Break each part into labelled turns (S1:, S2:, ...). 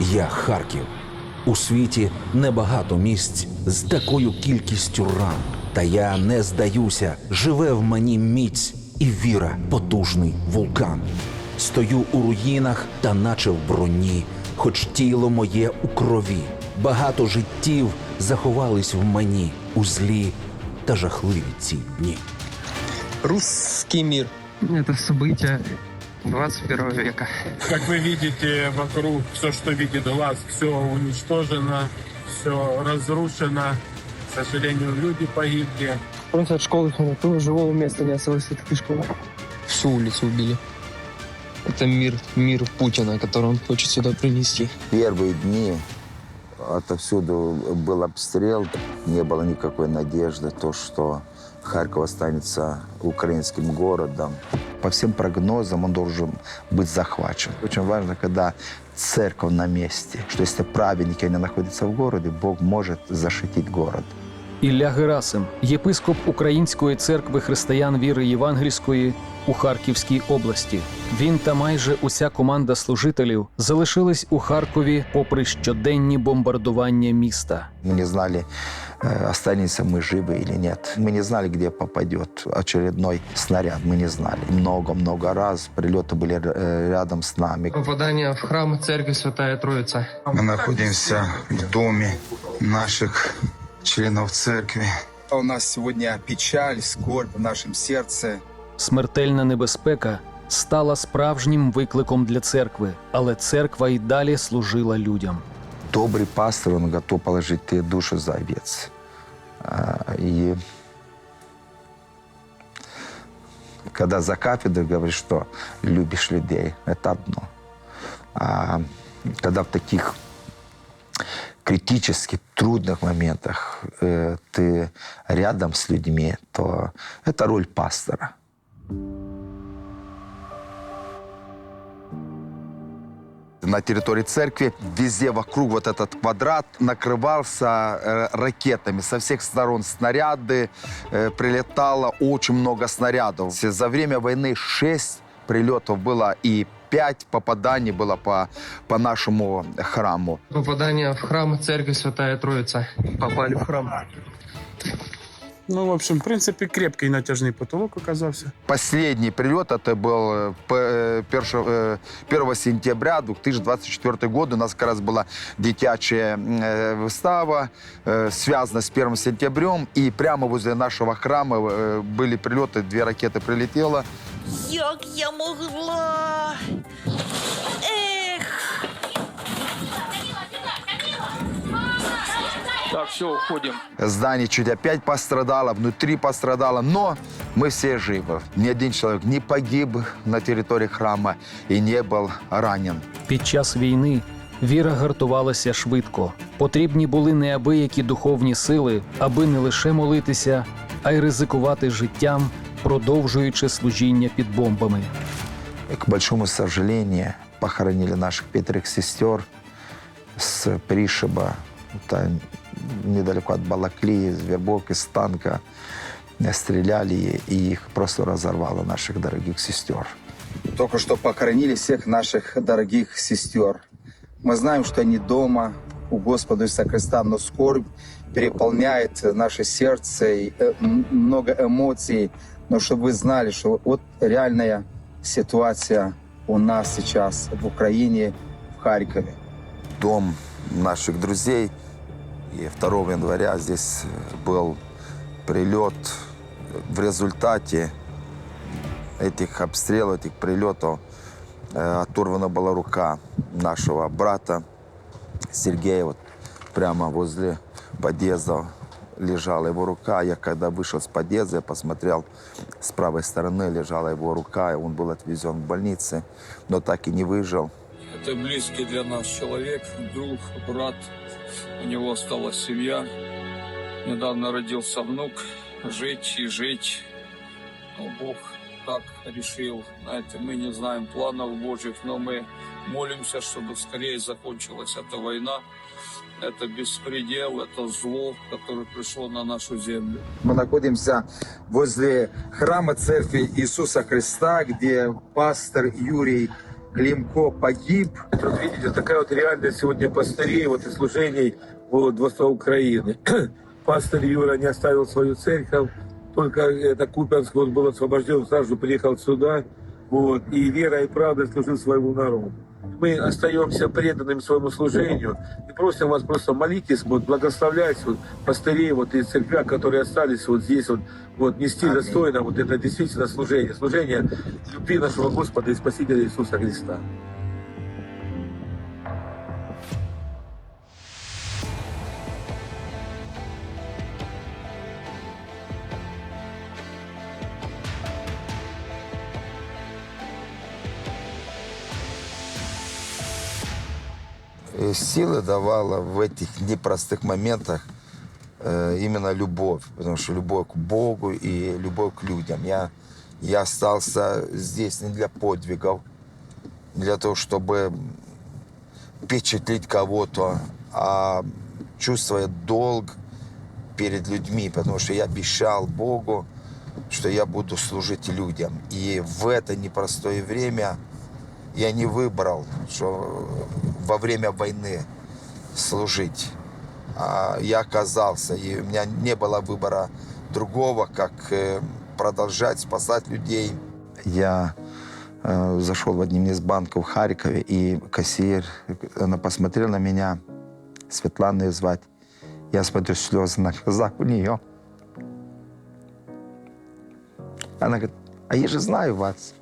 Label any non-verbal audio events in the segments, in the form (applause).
S1: Я Харків. У світі небагато місць з такою кількістю ран. Та я не здаюся, живе в мені міць і віра, потужний вулкан. Стою у руїнах та наче в броні, хоч тіло моє у крові. Багато життів заховались в мені у злі та жахливі ці дні.
S2: Русский мир.
S3: Это событие 21 века.
S4: Как вы видите, вокруг все, что видит глаз, все уничтожено, все разрушено. К сожалению, люди погибли.
S3: Просто от школы было живого места не осталось от этой школы.
S2: Всю улицу убили. Это мир, мир Путина, который он хочет сюда принести.
S5: Первые дни отовсюду был обстрел, не было никакой надежды, то, что Харьков останется украинским городом. По всем прогнозам он должен быть захвачен. Очень важно, когда церковь на месте, что если праведники не находятся в городе, Бог может защитить город.
S6: Ілля Герасим, єпископ Української церкви християн віри Євангельської у Харківській області. Він та майже уся команда служителів залишились у Харкові попри щоденні бомбардування міста.
S5: Мы не знали, э, останемся мы живы или нет. Мы не знали, где попадет очередной снаряд. Мы не знали. Много-много раз прилеты были э, рядом с нами.
S3: Попадание в храм церкви Святая Троица.
S7: Мы находимся в доме наших членов церкви.
S8: У нас сегодня печаль, скорбь в нашем сердце.
S6: Смертельна небезпека стала справжнім викликом для церкви, але церква й далі служила людям.
S5: Добрый пастор, он готов положить э, душу за овец. А, И когда за кафедрой говоришь, что любишь людей, это одно. А когда в таких критических, трудных моментах э, ты рядом с людьми, то это роль пастора. На территории церкви везде вокруг вот этот квадрат накрывался э, ракетами. Со всех сторон снаряды, э, прилетало очень много снарядов. За время войны шесть прилетов было и пять попаданий было по, по нашему храму.
S3: Попадание в храм церкви Святая Троица. Попали в храм.
S4: Ну, в общем, в принципе, крепкий натяжний потолок оказався.
S5: Последний прилет, это был э, п- э, першо- э, 1 сентября 2024 года. У нас как раз была детячая э, выстава, э, связана с 1 сентябрем. И прямо возле нашего храма э, были прилеты, две ракеты прилетело.
S9: Як я могла? Ех.
S2: Так, все, уходим.
S5: Здание чуть опять пострадало, внутри пострадало, но мы все живы. Ни один человек не погиб на территории храма и не был ранен.
S6: Під час війни віра гартувалася швидко. Потрібні були неабиякі духовні сили, аби не лише молитися, а й ризикувати життям, продовжуючи служіння під бомбами.
S5: К большому сожалению, похоронили наших пятерых сестер с Пришиба, это недалеко от Балаклии, из Вербовки, с танка. Стреляли, и их просто разорвало, наших дорогих сестер.
S8: Только что похоронили всех наших дорогих сестер. Мы знаем, что они дома у Господа Иисуса Христа, но скорбь переполняет наше сердце, и, э, много эмоций. Но чтобы вы знали, что вот реальная ситуация у нас сейчас в Украине, в Харькове.
S5: Дом наших друзей. И 2 января здесь был прилет. В результате этих обстрелов, этих прилетов э, оторвана была рука нашего брата Сергея. Вот прямо возле подъезда лежала его рука. Я когда вышел с подъезда, я посмотрел, с правой стороны лежала его рука, и он был отвезен в больницу, но так и не выжил.
S10: Это близкий для нас человек, друг, брат. У него осталась семья. Недавно родился внук. Жить и жить. Но Бог так решил. Знаете, мы не знаем планов Божьих, но мы молимся, чтобы скорее закончилась эта война. Это беспредел, это зло, которое пришло на нашу землю.
S8: Мы находимся возле храма церкви Иисуса Христа, где пастор Юрий Климко погиб.
S4: Вот видите, такая вот реальность сегодня пастырей вот и служений вот, во Украины. (clears throat) Пастор Юра не оставил свою церковь, только это Купянск, он был освобожден, сразу приехал сюда, вот, и верой и правдой служил своему народу. Мы остаемся преданными своему служению и просим вас просто молитесь, вот, благословлять вот, пастырей вот, и церквя, которые остались вот здесь, вот, вот, нести достойно вот это действительно служение, служение любви нашего Господа и Спасителя Иисуса Христа.
S5: Силы давала в этих непростых моментах э, именно любовь, потому что любовь к Богу и любовь к людям. Я, я остался здесь не для подвигов, для того, чтобы впечатлить кого-то, а чувствуя долг перед людьми, потому что я обещал Богу, что я буду служить людям. И в это непростое время я не выбрал, что во время войны служить. А я оказался, и у меня не было выбора другого, как э, продолжать спасать людей. Я э, зашел в один из банков в Харькове, и кассир, она посмотрела на меня, Светлана ее звать. Я смотрю, слезы на глазах у нее. Она говорит, а я же знаю вас.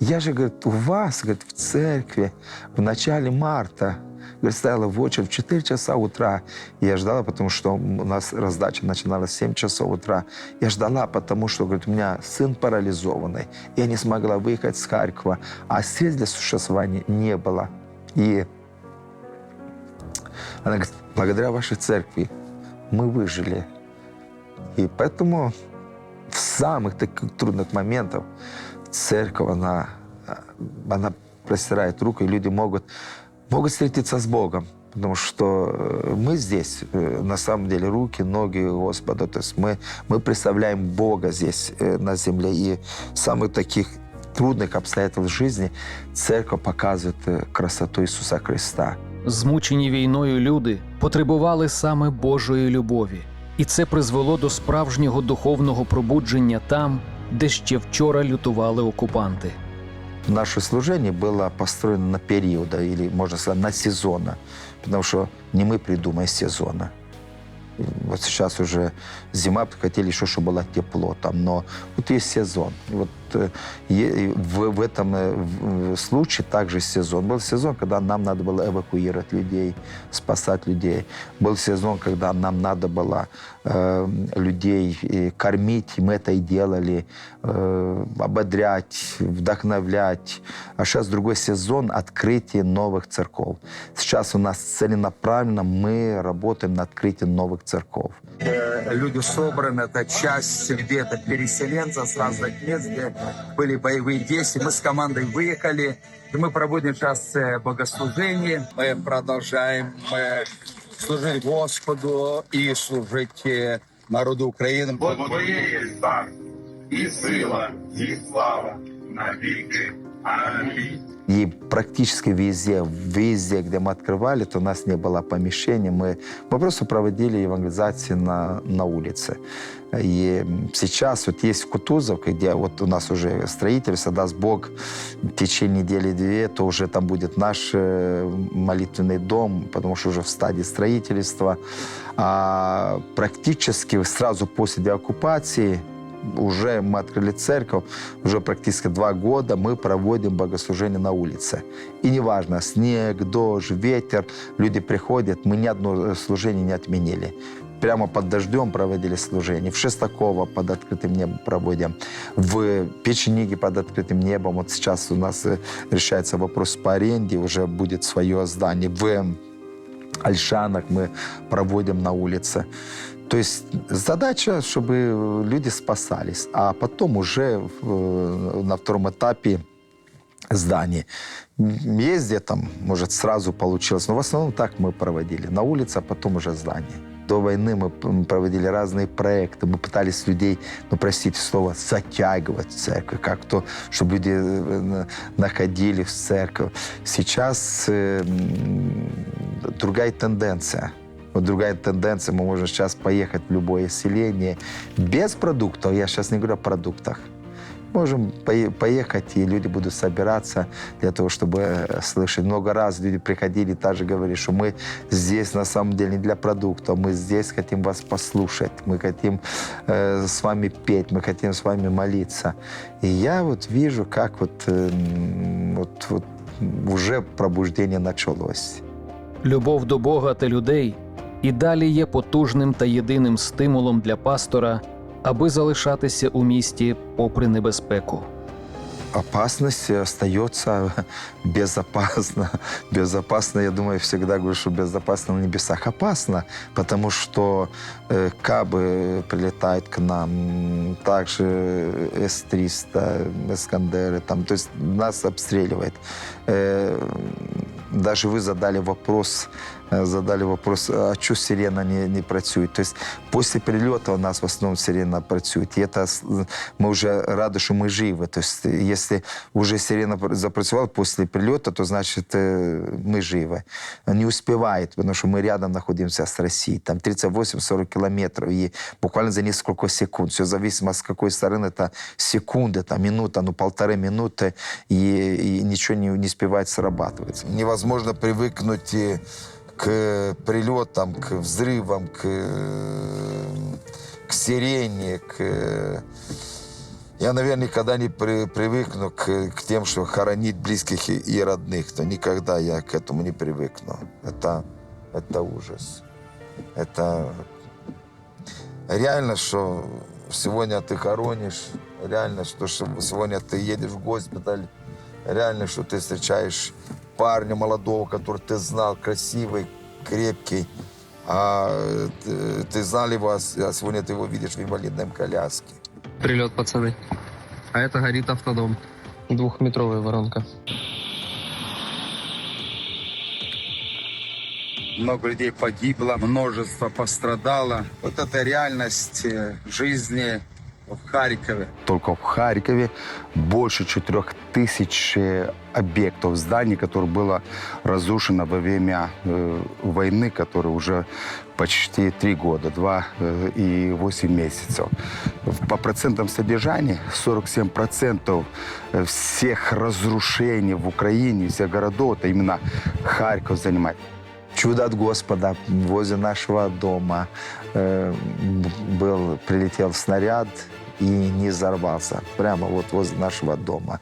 S5: Я же, говорит, у вас, говорит, в церкви в начале марта, говорит, стояла в очередь в 4 часа утра. Я ждала, потому что у нас раздача начиналась в 7 часов утра. Я ждала, потому что, говорит, у меня сын парализованный. Я не смогла выехать с Харькова, а средств для существования не было. И она говорит, благодаря вашей церкви мы выжили. И поэтому в самых таких трудных моментах церковь, она, она простирает руку, и люди могут, могут встретиться с Богом. Потому что э, мы здесь, э, на самом деле, руки, ноги Господа. То есть мы, мы представляем Бога здесь, э, на земле. И в самых таких трудных обстоятельствах жизни церковь показывает э, красоту Иисуса Христа.
S6: Змучені війною люди потребували саме Божої любові, і це призвело до справжнього духовного пробудження там, де ще вчора лютували окупанти.
S5: Наше служение было построено на периода, или, можно сказать, на сезона. Потому что не мы придумали сезона. И Вот сейчас уже зима, хотели еще, чтобы было тепло там, но вот есть сезон. И вот э, е- и в, в этом э, случае также сезон. Был сезон, когда нам надо было эвакуировать людей, спасать людей. Был сезон, когда нам надо было э, людей э, кормить, и мы это и делали, э, ободрять, вдохновлять. А сейчас другой сезон открытия новых церков. Сейчас у нас целенаправленно мы работаем на открытии новых церков.
S8: Люди собраны, это часть людей, это переселенцы с разных мест, где были боевые действия. Мы с командой выехали, и мы проводим сейчас э, богослужение.
S10: Мы продолжаем э, служить Господу и служить э, народу Украины.
S7: Бо Твоє є цар, і сила, і слава навіки. Амінь.
S5: и практически везде, везде, где мы открывали, то у нас не было помещения. Мы, мы просто проводили евангелизации на, на улице. И сейчас вот есть в где вот у нас уже строительство, даст Бог, в течение недели-две, то уже там будет наш э, молитвенный дом, потому что уже в стадии строительства. А практически сразу после деоккупации уже мы открыли церковь, уже практически два года мы проводим богослужение на улице. И неважно, снег, дождь, ветер, люди приходят, мы ни одно служение не отменили. Прямо под дождем проводили служение. В Шестаково под открытым небом проводим. В Печениге под открытым небом. Вот сейчас у нас э, решается вопрос по аренде. Уже будет свое здание. В Альшанах мы проводим на улице. То есть задача, чтобы люди спасались, а потом уже в- на втором этапе здание. Есть где там, может, сразу получилось, но в основном так мы проводили. На улице, а потом уже здание. До войны мы проводили разные проекты, мы пытались людей, ну, простите слово, затягивать в церковь, как-то, чтобы люди э, на- находили в церковь. Сейчас э, другая тенденция. Вот другая тенденция, мы можем сейчас поехать в любое селение без продуктов, я сейчас не говорю о продуктах, Можем пое- поехать, и люди будут собираться для того, чтобы э, слышать. Много раз люди приходили, также говорили, что мы здесь на самом деле не для продуктов, мы здесь хотим вас послушать, мы хотим э, с вами петь, мы хотим с вами молиться. И я вот вижу, как вот, э, вот, вот уже пробуждение началось.
S6: Любов до Бога та людей і далі є потужним та єдиним стимулом для пастора, аби залишатися у місті попри небезпеку.
S5: опасность остается (laughs) безопасно. Безопасно, (laughs) я думаю, всегда говорю, что безопасно на небесах. Опасно, потому что э, кабы прилетают к нам, м, также С-300, Эскандеры, там, то есть нас обстреливает. Э, даже вы задали вопрос, э, задали вопрос, а что сирена не, не працюет? То есть после прилета у нас в основном сирена працюет. И это мы уже рады, что мы живы. То есть если уже сирена пр- запрацювала после прилета, то значит э, мы живы. Не успевает, потому что мы рядом находимся с Россией. Там 38-40 километров. И буквально за несколько секунд. Все зависит, с какой стороны это секунды, там, минута, ну полторы минуты, и, и ничего не, не успевает срабатывать. Невозможно привыкнуть к прилетам, к взрывам, к, к сирене, к... Я, наверное, никогда не при- привыкну к, к тем, что хоронить близких и, и родных. То никогда я к этому не привыкну. Это, это ужас. Это реально, что сегодня ты хоронишь, реально, что сегодня ты едешь в госпиталь, реально, что ты встречаешь парня молодого, который ты знал, красивый, крепкий, а ты, ты знал его, а а сегодня ты его видишь в инвалидной коляске.
S3: Прилет, пацаны. А это горит автодом. Двухметровая воронка.
S8: Много людей погибло, множество пострадало. Вот это реальность э, жизни в Харькове.
S5: Только в Харькове больше 4 тысяч э, объектов, зданий, которые было разрушено во время э, войны, которая уже почти три года, два э, и 8 месяцев. По процентам содержания 47% всех разрушений в Украине, всех городов, это именно Харьков занимает. Чудо от Господа возле нашего дома э, был, прилетел снаряд и не взорвался. Прямо вот возле нашего дома.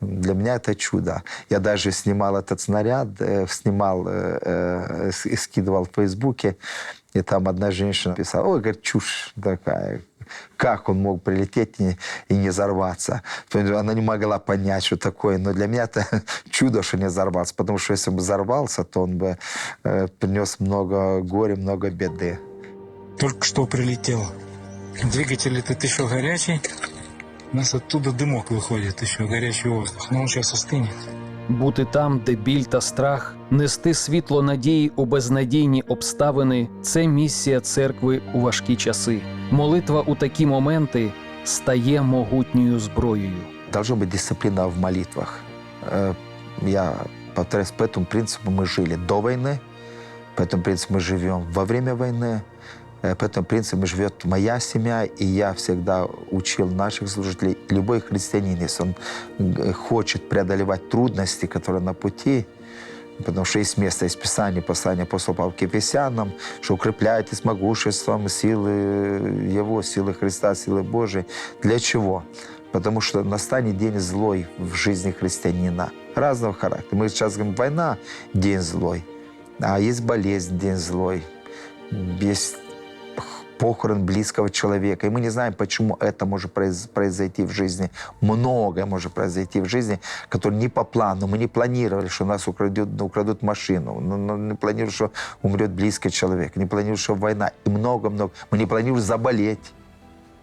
S5: Для меня это чудо. Я даже снимал этот снаряд, э, снимал э, э, скидывал в Фейсбуке. И там одна женщина писала, ой, говорит, чушь такая. Как он мог прилететь и, не взорваться? Она не могла понять, что такое. Но для меня это (laughs) чудо, что не взорвался. Потому что если бы взорвался, то он бы э, принес много горя, много беды.
S11: Только что прилетело. Двигатель тут еще горячий. У нас оттуда дымок выходит, еще горячий воздух. Но он сейчас остынет.
S6: Бути там, де біль та страх, нести світло надії у безнадійні обставини це місія церкви у важкі часи. Молитва у такі моменти стає могутньою зброєю.
S5: Должна быть дисциплина в молитвах. Э, Я повторяюсь, по этому принципу мы жили до войны, по этому принципу мы живем во время войны, э, По этому принципу живет моя семья, и я всегда учил наших служителей. Любой христианин, если он э, хочет преодолевать трудности, которые на пути, Потому что есть место из Писания, послания апостола Павла к Ефесянам, что укрепляйтесь могуществом силы Его, силы Христа, силы Божией. Для чего? Потому что настанет день злой в жизни христианина. Разного характера. Мы сейчас говорим, война – день злой. А есть болезнь – день злой. Есть похорон близкого человека. И мы не знаем, почему это может произ- произойти в жизни. Многое может произойти в жизни, которое не по плану. Мы не планировали, что нас украдут, украдут машину. Ну, ну, Не планировали, что умрет близкий человек. Не планировали, что война. И много-много. Мы не планировали заболеть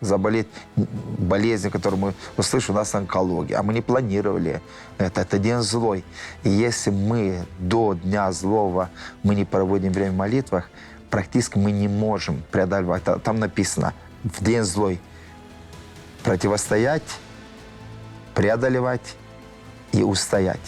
S5: заболеть болезнью, которую мы услышим, у нас онкология. А мы не планировали это. Это день злой. И если мы до дня злого мы не проводим время в молитвах, практически мы не можем преодолевать. Та- Там написано в день злой противостоять, преодолевать и устоять.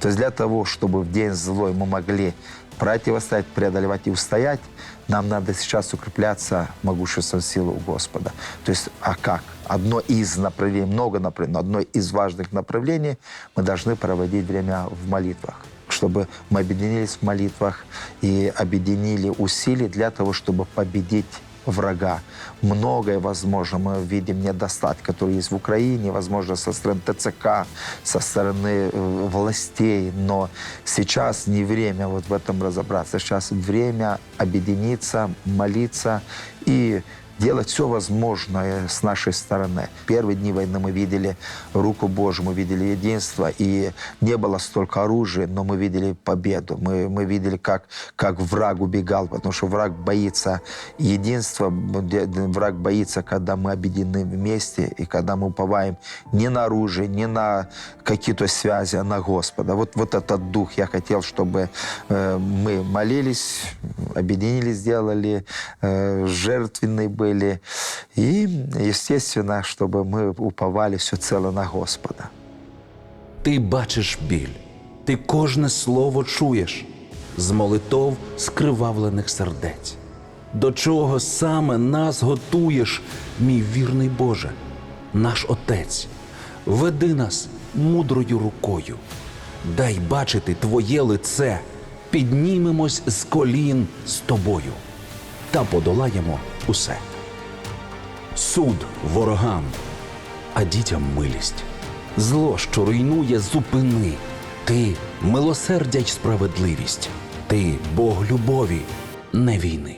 S5: То есть для того, чтобы в день злой мы могли противостоять, преодолевать и устоять, нам надо сейчас укрепляться могуществом силы у Господа. То есть, а как? Одно из направлений, много направлений, но одно из важных направлений мы должны проводить время в молитвах чтобы мы объединились в молитвах и объединили усилия для того, чтобы победить врага. Многое возможно. Мы видим недостатки, которые есть в Украине, возможно, со стороны ТЦК, со стороны э, властей. Но сейчас не время вот в этом разобраться. Сейчас время объединиться, молиться и делать все возможное с нашей стороны. Первые дни войны мы видели руку Божию, мы видели единство, и не было столько оружия, но мы видели победу. Мы, мы видели, как, как враг убегал, потому что враг боится единства, враг боится, когда мы объединены вместе, и когда мы уповаем не на оружие, не на какие-то связи, а на Господа. Вот, вот этот дух я хотел, чтобы э, мы молились, объединились, сделали, э, жертвенные были. И, естественно, чтобы мы уповали все цело на Господа.
S1: Ти бачиш біль, ти кожне слово чуєш з молитов скривавлених сердець. До чого саме нас готуєш, мій вірний Боже, наш Отець, веди нас мудрою рукою, дай бачити Твоє лице, піднімемось з колін з тобою та подолаємо усе. Суд ворогам, а дітям милість. Зло, що руйнує, зупини. Ти милосердя й справедливість. Ти Бог любові, не війни.